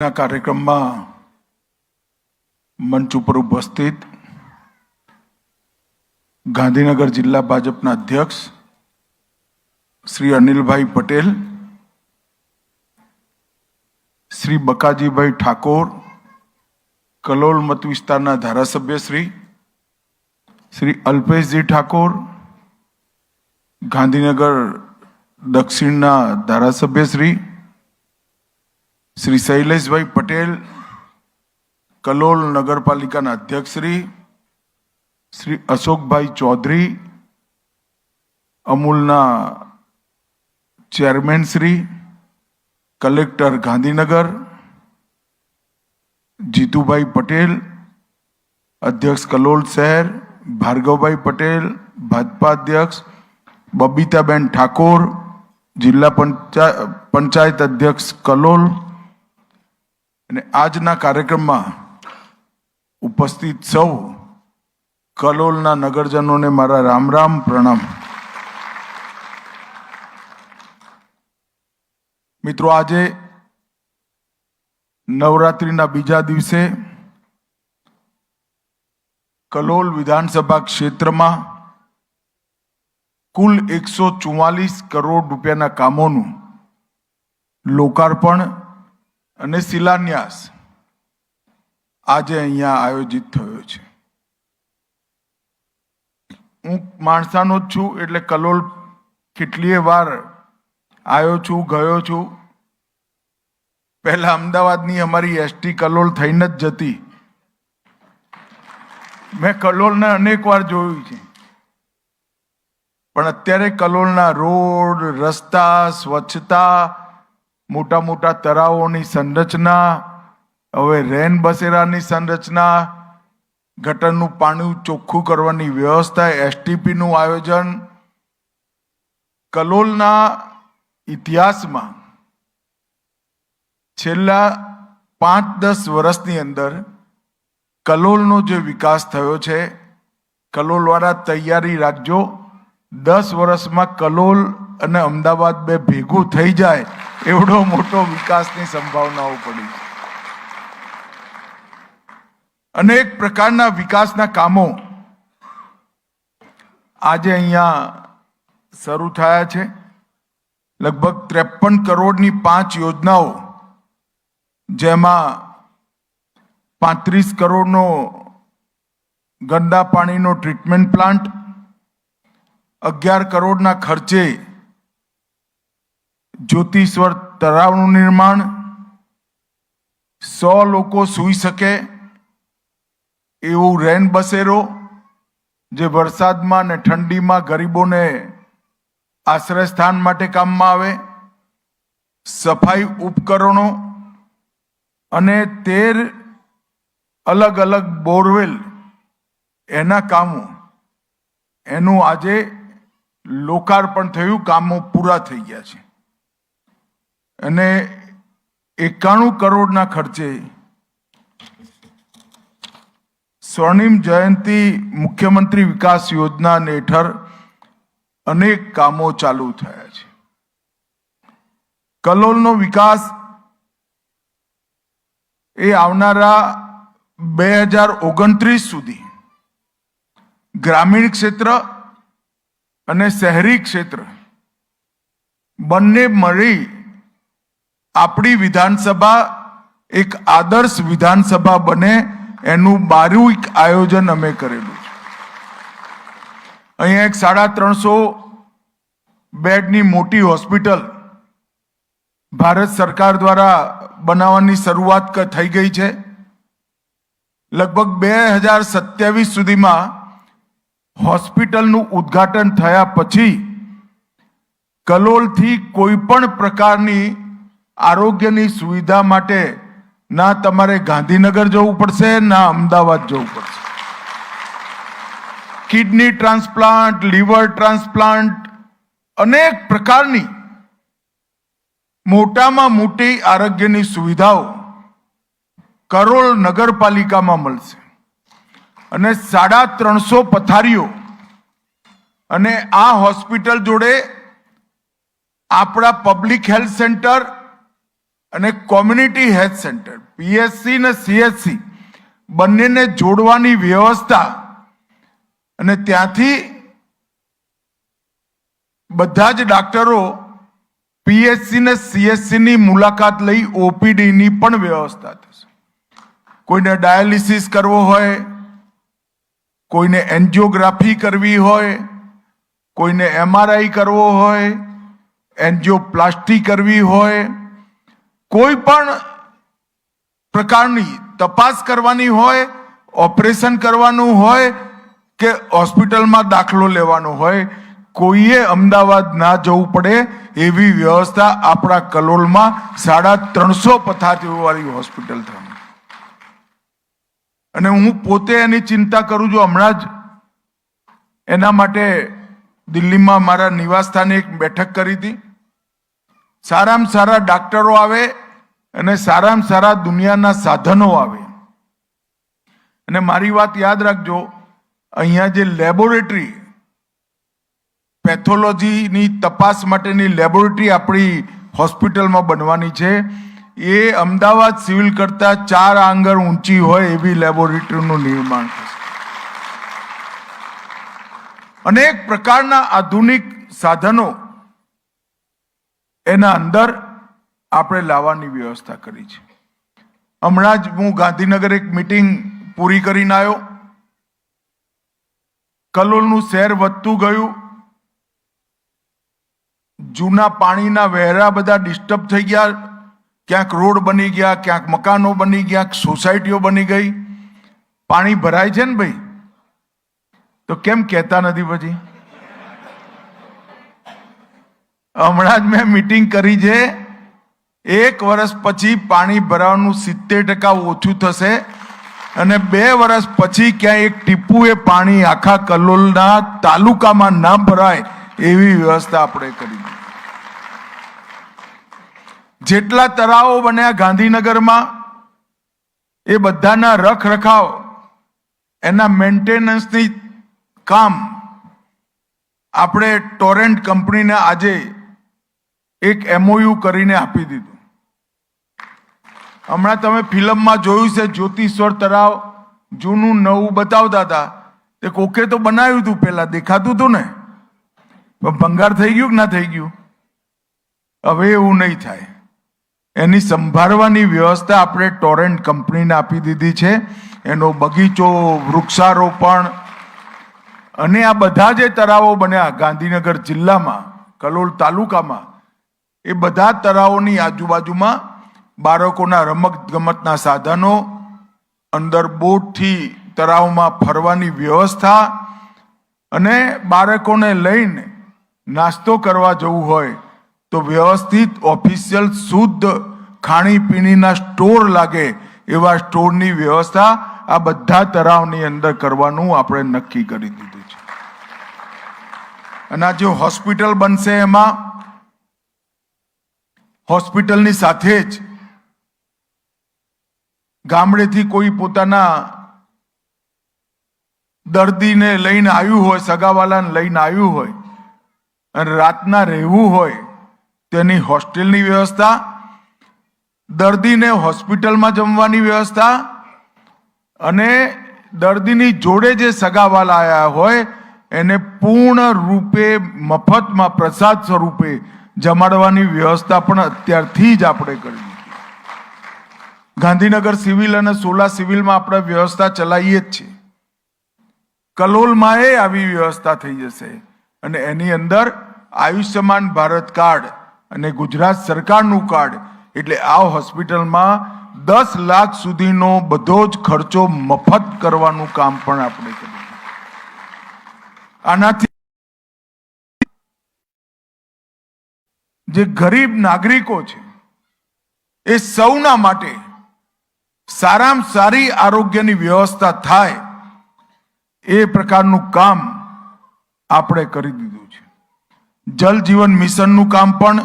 ના કાર્યક્રમમાં મંચ ઉપર ઉપસ્થિત ગાંધીનગર જિલ્લા ભાજપના અધ્યક્ષ શ્રી અનિલભાઈ પટેલ, શ્રી બકાજીભાઈ ઠાકોર, કલોલ મત વિસ્તારના ધારાસભ્ય શ્રી શ્રી અલ્પેશજી ઠાકોર, ગાંધીનગર દક્ષિણના ધારાસભ્ય શ્રી શ્રી શૈલેષભાઈ પટેલ કલોલ નગરપાલિકાના અધ્યક્ષ શ્રી શ્રી અશોકભાઈ ચૌધરી, અમૂલના ચેરમેન શ્રી કલેક્ટર ગાંધીનગર, જીતુભાઈ પટેલ, અધ્યક્ષ કલોલ શહેર, ભાર્ગવભાઈ પટેલ, ભાજપા અધ્યક્ષ, બબીતાબેન ઠાકોર, જિલ્લા પંચા- પંચાયત અધ્યક્ષ કલોલ અને આજના કાર્યક્રમમાં ઉપસ્થિત સૌ કલોલના નગરજનોને મારા રામ રામ પ્રણામ. મિત્રો, આજે નવરાત્રિના બીજા દિવસે કલોલ વિધાનસભા ક્ષેત્રમાં કુલ એકસો ચુમ્માલીસ કરોડ રૂપિયાના કામોનું લોકાર્પણ અને શિલાન્યાસ આજે અહીંયા આયોજિત થયો છે. હું માણસાનો જ છું એટલે કલોલ કેટલીય વાર આવ્યો છું, ગયો છું. પહેલા અમદાવાદની અમારી એસટી કલોલ થઈને જ જતી. મેં કલોલને અનેક વાર જોયું છે. પણ અત્યારે કલોલના રોડ, રસ્તા, સ્વચ્છતા મોટા મોટા તળાવોની સંરચના, હવે રેન બસેરાની સંરચના, ગટરનું પાણી ચોખ્ખું કરવાની વ્યવસ્થા એસટીપીનું આયોજન, કલોલના ઇતિહાસમાં છેલ્લા પાંચ દસ વર્ષની અંદર કલોલનો જે વિકાસ થયો છે, કલોલવાળા તૈયારી રાખજો. દસ વર્ષમાં કલોલ અને અમદાવાદ બે ભેગું થઈ જાય. એવડો મોટો વિકાસની સંભાવનાઓ પડી. અનેક પ્રકારના વિકાસના કામો આજે અહીંયા શરૂ થયા છે. લગભગ ત્રેપન કરોડની પાંચ યોજનાઓ, જેમાં પાંત્રીસ કરોડનો ગંદા પાણીનો ટ્રીટમેન્ટ પ્લાન્ટ, અગિયાર કરોડના ખર્ચે જ્યોતિશ્વર તળાવનું નિર્માણ, સો લોકો સૂઈ શકે એવું રેન બસેરો જે વરસાદમાં ને ઠંડીમાં ગરીબોને આશ્રય સ્થાન માટે કામમાં આવે, સફાઈ ઉપકરણો અને તેર અલગ અલગ બોરવેલ એના કામો. એનું આજે લોકાર્પણ થયું, કામો પૂરા થઈ ગયા છે. અને એકાણું કરોડના ખર્ચે સ્વર્ણિમ જયંતી મુખ્યમંત્રી વિકાસ યોજના હેઠળ અનેક કામો ચાલુ થયા છે. કલોલનો વિકાસ એ આવનારા બે હજાર ઓગણત્રીસ સુધી ગ્રામીણ ક્ષેત્ર અને શહેરી ક્ષેત્ર બંને મળી આપણી વિધાનસભા એક આદર્શ વિધાનસભા બને, એનું બારીક આયોજન અમે કરેલું અહીંયા એક સાડા ત્રણસો બેડની મોટી હોસ્પિટલ ભારત સરકાર દ્વારા બનાવવાની શરૂઆત થઈ ગઈ છે. લગભગ બે હજાર સત્યાવીસ સુધીમાં હોસ્પિટલનું ઉદ્ઘાટન થયા પછી કલોલથી કોઈ પણ પ્રકારની આરોગ્યની સુવિધા માટે ના તમારે ગાંધીનગર જવું પડશે, ના અમદાવાદ જવું પડશે. કિડની ટ્રાન્સપ્લાન્ટ, લીવર ટ્રાન્સપ્લાન્ટ, અનેક પ્રકારની મોટામાં મોટી આરોગ્યની સુવિધાઓ કરોલ નગરપાલિકામાં મળશે. અને સાડા ત્રણસો પથારીઓ અને આ હોસ્પિટલ જોડે આપણા પબ્લિક હેલ્થ સેન્ટર અને કોમ્યુનિટી હેલ્થ સેન્ટર પીએચસી ને સીએચસી બંનેને જોડવાની વ્યવસ્થા અને ત્યાંથી બધા જ ડાક્ટરો પીએચસી ને સીએચસી ની મુલાકાત લઈ ઓપીડી ની પણ વ્યવસ્થા થશે. કોઈને ડાયાલિસિસ કરવો હોય, કોઈને એન્જિયોગ્રાફી કરવી હોય, કોઈને એમઆરઆઈ કરવો હોય, એન્જિયોપ્લાસ્ટી કરવી હોય કોઈ પણ પ્રકારની તપાસ કરવાની હોય, ઓપરેશન કરવાનું હોય કે હોસ્પિટલમાં દાખલો લેવાનો હોય, કોઈએ અમદાવાદ ના જવું પડે એવી વ્યવસ્થા આપણા કલોલમાં સાડા ત્રણસો પથારીઓ વાળી હોસ્પિટલ થવાની અને હું પોતે એની ચિંતા કરું છું, હમણાં જ એના માટે દિલ્હીમાં મારા નિવાસસ્થાને એક બેઠક કરી હતી. સારામાં સારા ડાક્ટરો આવે અને સારામાં સારા દુનિયાના સાધનો આવે. અને મારી વાત યાદ રાખજો, અહીંયા જે લેબોરેટરી પેથોલોજીની તપાસ માટેની લેબોરેટરી આપણી હોસ્પિટલમાં બનવાની છે. એ અમદાવાદ સિવિલ કરતા ચાર આંગર ઊંચી હોય એવી લેબોરેટરીનું નિર્માણ થશે. અનેક પ્રકારના આધુનિક સાધનો એના અંદર આપણે લાવવાની વ્યવસ્થા કરી છે. હમણાં જ હું ગાંધીનગર એક મિટિંગ પૂરી કરીને આવ્યો. કલોલનું શહેર વધતું ગયું. જૂના પાણીના વહેરા બધા ડિસ્ટર્બ થઈ ગયા. ક્યાંક રોડ બની ગયા, ક્યાંક મકાનો બની ગયા સોસાયટીઓ બની ગઈ. પાણી ભરાય છે ને ભાઈ? તો કેમ કહેતા નથી પછી? હમણાં જ મેં મીટિંગ કરી છે. એક વર્ષ પછી પાણી ભરાવાનું સિત્તેર ટકા ઓછું થશે અને બે વર્ષ પછી ક્યાંય એક ટીપુએ પાણી આખા કલોલના તાલુકામાં ના ભરાય એવી વ્યવસ્થા આપણે કરી જેટલા તળાવો બન્યા ગાંધીનગરમાં, એ બધાના રખ રખાવ એના મેન્ટેનન્સની કામ આપણે ટોરેન્ટ કંપનીને આજે એક એમઓયુ કરીને આપી દીધું. હમણાં તમે ફિલ્મમાં જોયું છે જ્યોતિશ્વર તળાવ જૂનું, નવું બતાવતા હતા. તે કોકે તો બનાવ્યું હતું પેલા દેખાતું હતું ને? પણ ભંગાર થઈ ગયું કે ના થઈ ગયું? હવે એવું નહીં થાય. એની સંભાળવાની વ્યવસ્થા આપણે ટોરેન્ટ કંપનીને આપી દીધી છે. એનો બગીચો, વૃક્ષારોપણ અને આ બધા જે તળાવો બન્યા ગાંધીનગર જિલ્લામાં, કલોલ તાલુકામાં એ બધા તળાવોની આજુબાજુમાં બાળકોના રમત ગમતના સાધનો, અંદર બોટથી તળાવમાં ફરવાની વ્યવસ્થા અને બાળકોને લઈને નાસ્તો કરવા જવું હોય તો વ્યવસ્થિત ઓફિશિયલ શુદ્ધ ખાણીપીણીના સ્ટોર લાગે એવા સ્ટોરની વ્યવસ્થા આ બધા તળાવની અંદર કરવાનું આપણે નક્કી કરી દીધું છે. અને આ જે હોસ્પિટલ બનશે એમાં હોસ્પિટલની સાથે જ ગામડેથી કોઈ પોતાના દર્દીને લઈને આવ્યું હોય, સગાવાલાને લઈને આવ્યું હોય અને રાતના રહેવું હોય તેની હોસ્ટેલની વ્યવસ્થા, દર્દીને હોસ્પિટલમાં જમવાની વ્યવસ્થા અને દર્દીની જોડે જે સગાવાલા આવ્યા હોય, એને પૂર્ણ રૂપે મફતમાં પ્રસાદ સ્વરૂપે જમાડવાની વ્યવસ્થા પણ અત્યારથી જ આપણે કરી ગાંધીનગર સિવિલ અને સોલા સિવિલમાં આપણે વ્યવસ્થા ચલાવીએ જ છીએ. કલોલમાં એ આવી વ્યવસ્થા થઈ જશે અને એની અંદર આયુષ્યમાન ભારત કાર્ડ અને ગુજરાત સરકારનું કાર્ડ એટલે આ હોસ્પિટલમાં દસ લાખ સુધીનો બધો જ ખર્ચો મફત કરવાનું કામ પણ આપણે કર્યું આનાથી જે ગરીબ નાગરિકો છે, એ સૌના માટે સારામાં સારી આરોગ્યની વ્યવસ્થા થાય એ પ્રકારનું કામ આપણે કરી દીધું છે. જલ જીવન મિશનનું કામ પણ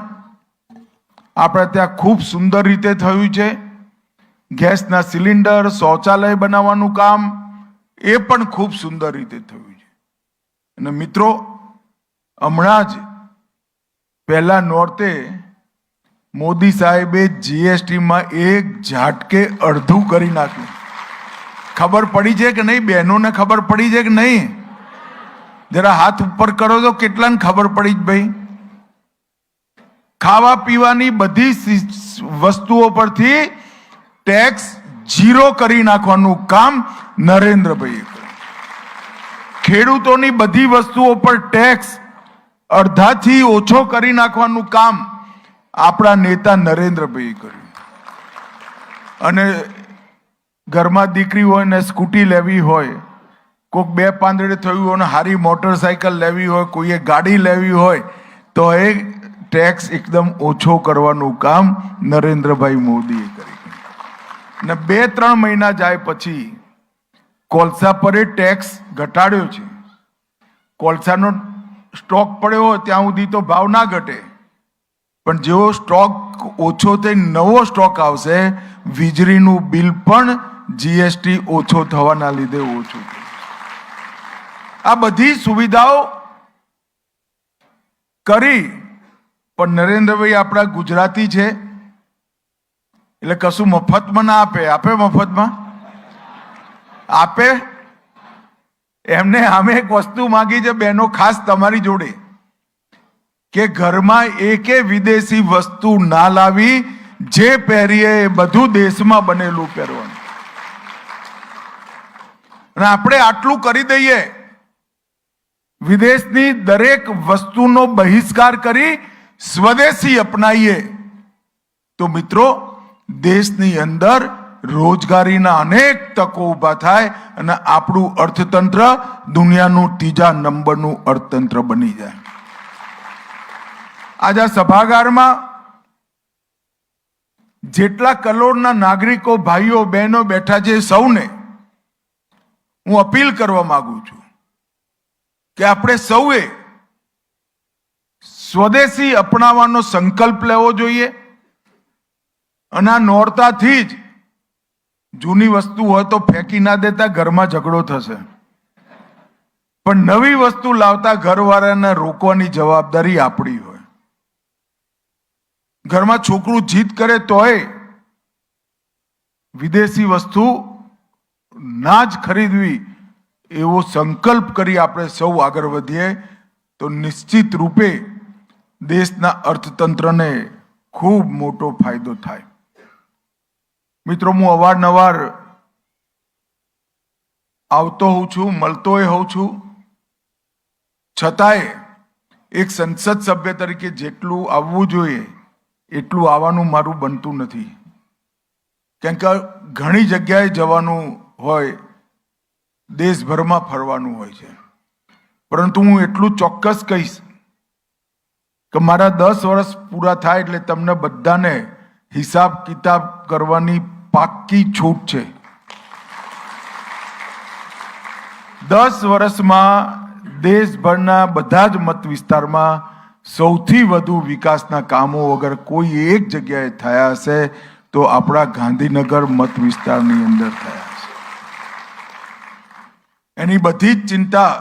આપણે ત્યાં ખૂબ સુંદર રીતે થયું છે. ગેસના સિલિન્ડર, શૌચાલય બનાવવાનું કામ એ પણ ખૂબ સુંદર રીતે થયું છે. અને મિત્રો, હમણાં જ પહેલા નોર્તે મોદી સાહેબે જીએસટીમાં એક ઝાટકે અડધું કરી નાખ્યું. ખબર પડી છે કે નહીં? બહેનોને ખબર પડી છે કે નહીં? જરા હાથ ઉપર કરો તો કેટલાને ખબર પડી જ ભાઈ. ખાવા પીવાની બધી વસ્તુઓ પરથી ટેક્સ જીરો કરી નાખવાનું કામ નરેન્દ્રભાઈએ ખેડૂતોની બધી વસ્તુઓ પર ટેક્સ અડધાથી ઓછો કરી નાખવાનું કામ આપણા નેતા નરેન્દ્રભાઈએ કર્યું. અને ઘરમાં દીકરી હોય ને સ્કૂટી લેવી હોય કોઈક બે પાંદડે થયું હોય ને હારી મોટરસાયકલ લેવી હોય, કોઈએ ગાડી લેવી હોય, તો એ ટેક્સ એકદમ ઓછો કરવાનું કામ નરેન્દ્રભાઈ મોદીએ કર્યું. ને બે ત્રણ મહિના જાય પછી કોલસા પર ટેક્સ ઘટાડ્યો છે. કોલસાનો સ્ટોક પડ્યો હોય ત્યાં સુધી તો ભાવ ના ઘટે. પણ જેવો સ્ટોક ઓછો થઈ નવો સ્ટોક આવશે, વીજળીનું બિલ પણ જીએસટી ઓછો થવાના લીધે ઓછું આ બધી સુવિધાઓ કરી, પણ નરેન્દ્રભાઈ આપણા ગુજરાતી છે, એટલે કશું મફતમાં ના આપે. આપે મફતમાં? આપે? એમને અમે એક વસ્તુ માંગી છે, બહેનો, ખાસ તમારી જોડે, કે ઘરમાં એકે વિદેશી વસ્તુ ના લાવી, જે પહેરીએ એ બધું દેશમાં બનેલું પહેરવાનું. અને આપણે આટલું કરી દઈએ, વિદેશની દરેક વસ્તુનો બહિષ્કાર કરી સ્વદેશી અપનાવીએ તો મિત્રો, દેશની અંદર રોજગારીના અનેક તકો ઊભા થાય અને આપણું અર્થતંત્ર દુનિયાનું ત્રીજા નંબરનું અર્થતંત્ર બની જાય. આજે સભાગારમાં જેટલા કરોડના નાગરિકો, ભાઈઓ, બહેનો બેઠા છે સૌને હું અપીલ કરવા માંગુ છું કે આપણે સૌએ સ્વદેશી અપનાવવાનો સંકલ્પ લેવો જોઈએ અને આ નોરતાથી જ જૂની વસ્તુ હોય તો ફેંકી ના દેતા ઘરમાં ઝઘડો થશે. પણ નવી વસ્તુ લાવતા ઘરવાળાને રોકવાની જવાબદારી આપણી હોય. ઘરમાં છોકરું જીદ કરે તોય વિદેશી વસ્તુ ના જ ખરીદવી એવો સંકલ્પ કરી આપણે સૌ આગળ વધીએ તો નિશ્ચિત રૂપે દેશના અર્થતંત્રને ખૂબ મોટો ફાયદો થાય. મિત્રો, હું અવારનવાર આવતો હોઉં છું, મળતોય હોઉં છું. છતાંય એક સંસદ સભ્ય તરીકે જેટલું આવવું જોઈએ, એટલું આવવાનું મારું બનતું નથી. કેમ કે ઘણી જગ્યાએ જવાનું હોય, દેશભરમાં ફરવાનું હોય છે. પરંતુ હું એટલું ચોક્કસ કહીશ કે મારા દસ વર્ષ પૂરા થાય એટલે તમને બધાને હિસાબ કિતાબ કરવાની પાક્કી છૂટ છે. દસ વર્ષમાં દેશભરના બધા જ મત વિસ્તારમાં સૌથી વધુ વિકાસના કામો વગર કોઈ એક જગ્યાએ થયા હશે તો આપણા ગાંધીનગર મત વિસ્તારની અંદર થયા હશે. એની બધી જ ચિંતા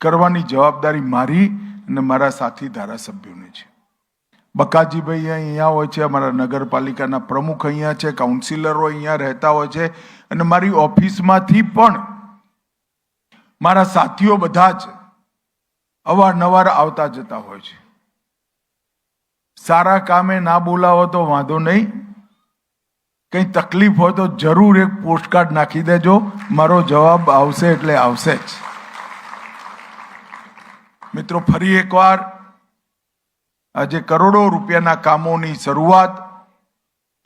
કરવાની જવાબદારી મારી અને મારા સાથી ધારાસભ્યોની છે. બકાજીભાઈ અહીંયા હોય છે, અમારા નગરપાલિકાના પ્રમુખ અહીંયા છે, કાઉન્સિલરો અહીંયા રહેતા હોય છે અને મારી ઓફિસમાંથી પણ મારા સાથીઓ બધા જ અવારનવાર આવતા જતા હોય છે. સારા કામે ના બોલાવો તો વાંધો નહીં. કંઈ તકલીફ હોય તો જરૂર એક પોસ્ટકાર્ડ નાખી દેજો. મારો જવાબ આવશે એટલે આવશે જ. મિત્રો, ફરી એકવાર આજે કરોડો રૂપિયાના કામોની શરૂઆત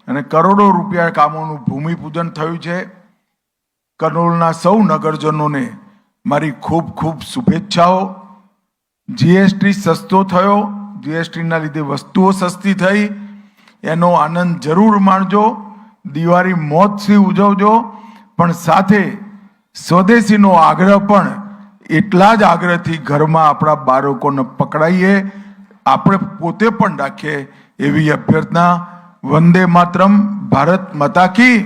અને કરોડો રૂપિયા કામોનું ભૂમિપૂજન થયું છે. કનોલના સૌ નગરજનોને મારી ખૂબ ખૂબ શુભેચ્છાઓ. જીએસટી સસ્તો થયો. જીએસટીના લીધે વસ્તુઓ સસ્તી થઈ. એનો આનંદ જરૂર માણજો. દિવાળી મોજથી ઉજવજો. પણ સાથે સ્વદેશીનો આગ્રહ પણ એટલા જ આગ્રહથી ઘરમાં આપણા બાળકોને પકડાઈએ. આપણે પોતે પણ રાખીએ એવી અભ્યર્થના વંદે માતરમ ભારત માતા કી.